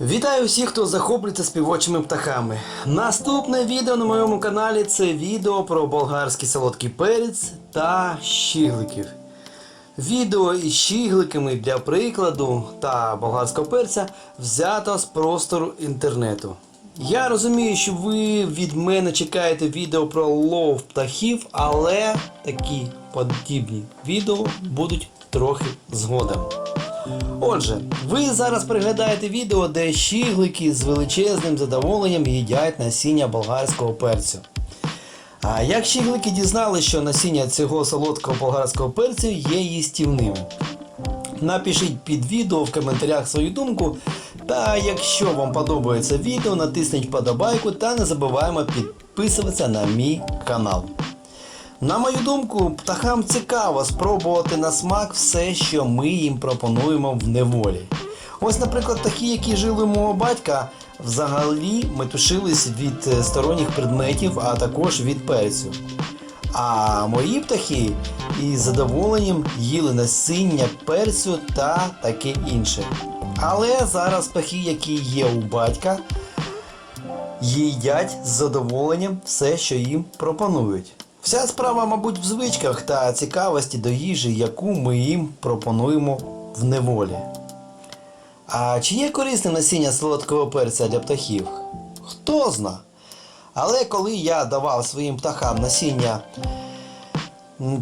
Вітаю всіх, хто захоплюється співочими птахами. Наступне відео на моєму каналі це відео про болгарський солодкий перець та щігликів. Відео із щігликами для прикладу та болгарського перця взято з простору інтернету. Я розумію, що ви від мене чекаєте відео про лов птахів, але такі подібні відео будуть трохи згодом. Отже, ви зараз пригадаєте відео, де щіглики з величезним задоволенням їдять насіння болгарського перцю. А як щіглики дізнали, що насіння цього солодкого болгарського перцю є їстівним? Напишіть під відео в коментарях свою думку. Та якщо вам подобається відео, натисніть вподобайку та не забуваємо підписуватися на мій канал. На мою думку, птахам цікаво спробувати на смак все, що ми їм пропонуємо в неволі. Ось, наприклад, такі, які жили у мого батька, взагалі метушились від е, сторонніх предметів, а також від перцю. А мої птахи із задоволенням їли насіння перцю та таке інше. Але зараз птахи, які є у батька, їдять з задоволенням все, що їм пропонують. Вся справа, мабуть, в звичках та цікавості до їжі, яку ми їм пропонуємо в неволі. А чи є корисне насіння солодкого перця для птахів? Хто зна. Але коли я давав своїм птахам насіння,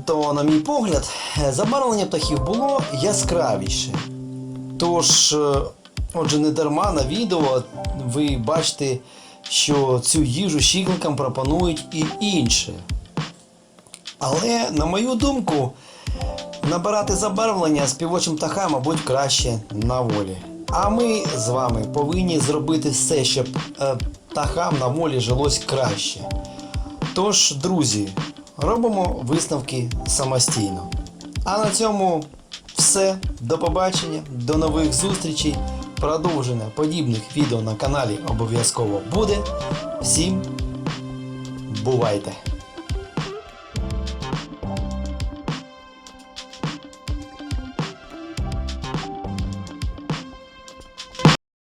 то, на мій погляд, забарвлення птахів було яскравіше. Тож, е, отже, не дарма на відео ви бачите, що цю їжу щігликам пропонують і інше. Але, на мою думку, набирати забарвлення співочим птахам, мабуть, краще на волі. А ми з вами повинні зробити все, щоб е, птахам на волі жилось краще. Тож, друзі, робимо висновки самостійно. А на цьому все. До побачення, до нових зустрічей. Продовження подібних відео на каналі обов'язково буде. Всім бувайте!